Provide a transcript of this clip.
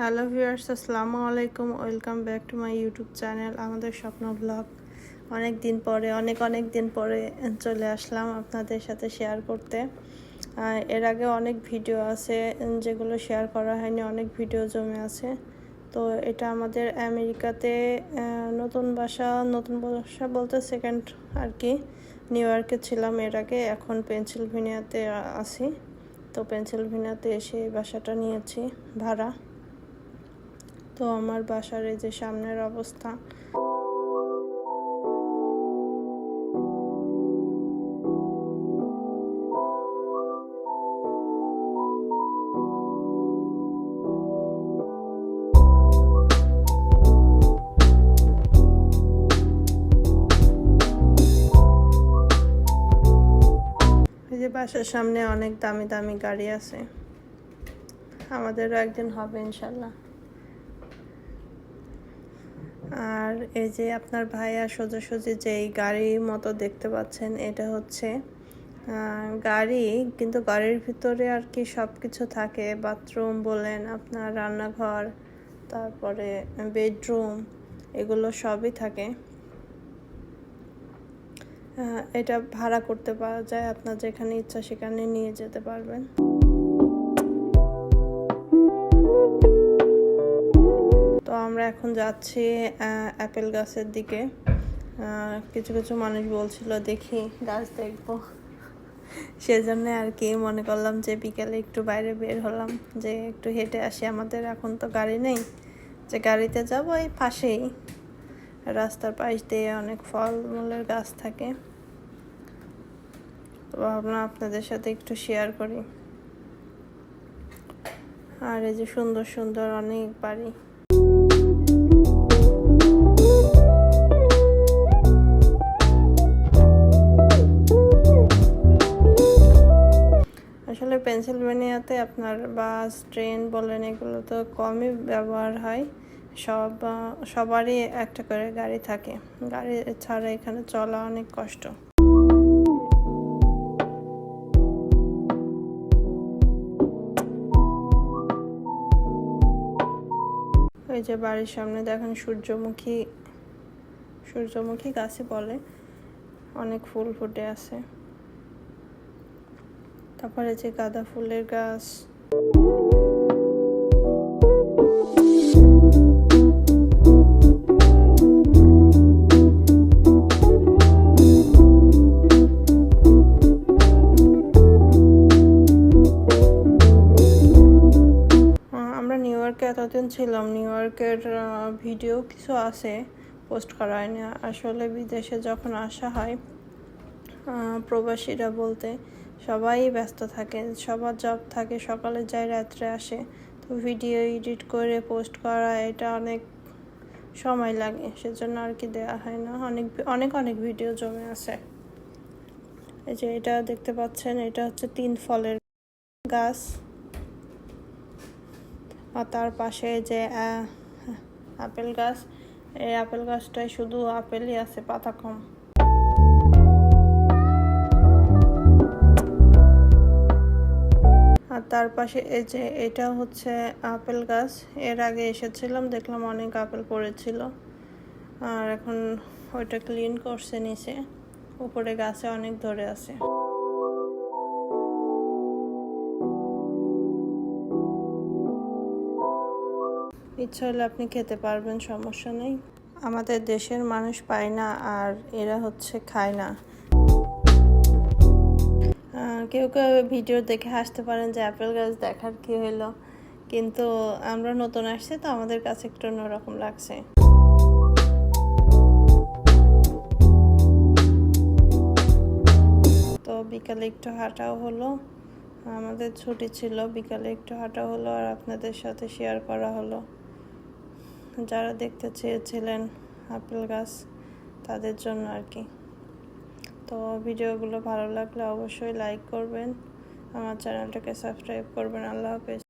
Hello viewers আসসালামু আলাইকুম। Welcome back to my YouTube channel আমাদের স্বপ্ন ব্লগ অনেক দিন পরে, অনেক অনেক দিন পরে চলে আসলাম আপনাদের সাথে শেয়ার করতে। এর আগে অনেক ভিডিও আছে যেগুলো শেয়ার করা হয়নি, অনেক ভিডিও জমে আছে। তো এটা আমাদের আমেরিকাতে নতুন বাসা নতুন বাসা বলতে সেকেন্ড আর কি। নিউ ইয়র্কে ছিলাম এর আগে, এখন পেনসিলভেনিয়াতে আছি। তো পেনসিলভেনিয়াতে এসে এই বাসাটা নিয়েছি, ভাড়া। তো আমার বাসার এই যে সামনের অবস্থা। বাসার সামনে অনেক দামি দামি গাড়ি আছে। আমাদেরও একদিন হবে ইনশাল্লাহ। আর এই যে আপনার ভাইয়া সোজাসুজি যে এই গাড়ির মতো দেখতে পাচ্ছেন, এটা হচ্ছে গাড়ি, কিন্তু গাড়ির ভিতরে আর কি সব কিছু থাকে। বাথরুম বলেন, আপনার রান্নাঘর, তারপরে বেডরুম, এগুলো সবই থাকে। এটা ভাড়া করতে পারা যায়, আপনার যেখানে ইচ্ছা সেখানে নিয়ে যেতে পারবেন। এখন যাচ্ছি অ্যাপেল গাছের দিকে। কিছু কিছু মানুষ বলছিল, দেখি গাছ দেখব। সেজন্য আর কি মনে করলাম যে বিকেলে একটু বাইরে বের হলাম, যে একটু হেঁটে আসি। আমাদের এখন তো গাড়ি নেই, যে গাড়িতে যাব এই পাশেই। রাস্তার পাশ দিয়ে অনেক ফলমূলের গাছ থাকে। তো আপনাদের সাথে একটু শেয়ার করি। আর এই যে সুন্দর সুন্দর অনেক বাড়ি। আপনার বাস, ট্রেন বলেন, এগুলো তো কমই ব্যবহার হয়। সব, সবারই একটা করে গাড়ি থাকে। গাড়ি ছাড়া এখানে চলা অনেক কষ্ট। ওই যে বাড়ির সামনে দেখেন সূর্যমুখী সূর্যমুখী গাছে বলে। অনেক ফুল ফুটে আছে। তারপরে যে গাঁদা ফুলের গাছ। এতদিন ছিলাম, নিউ ইয়র্কের ভিডিও কিছু আছে, পোস্ট করা হয়নি। আসলে বিদেশে যখন আসা হয় প্রবাসীরা বলতে সবাই ব্যস্ত থাকে সবার জব থাকে সকালে যায় রাত্রে আসে। তো ভিডিও এডিট করে পোস্ট করা, এটা অনেক সময় লাগে, সেজন্য আর কি দেওয়া হয় না। অনেক অনেক অনেক ভিডিও জমে আছে। এই যে এটা দেখতে পাচ্ছেন, এটা হচ্ছে তিন ফলের গাছ। আর তার পাশে যে আপেল গাছ। এই আপেল গাছটায় শুধু আপেলই আছে, পাতা কম। তার পাশে এই যে এটা হচ্ছে আপেল গাছ। এর আগে এসেছিলাম, দেখলাম অনেক আপেল পড়েছিল। আর এখন ওইটা ক্লিন করছে নিচে। উপরে গাছে অনেক ধরে আছে। ইচ্ছা হলে আপনি খেতে পারবেন, সমস্যা নেই। আমাদের দেশের মানুষ পায় না আর এরা হচ্ছে খায় না। কেউ কেউ ভিডিও দেখে হাসতে পারেন যে অ্যাপেল গাছ দেখার কি হলো কিন্তু আমরা নতুন আসছি তো আমাদের কাছে একটু অন্যরকম লাগছে। তো বিকালে একটু হাঁটাও হলো। আমাদের ছুটি ছিল, বিকালে একটু হাঁটা হলো আর আপনাদের সাথে শেয়ার করা হলো। যারা দেখতে চেয়েছিলেন আপেল গাছ, তাদের জন্য আর কি। তো ভিডিওগুলো ভালো লাগলে অবশ্যই লাইক করবেন। আমার চ্যানেলটাকে সাবস্ক্রাইব করবেন। আল্লাহ হাফেজ।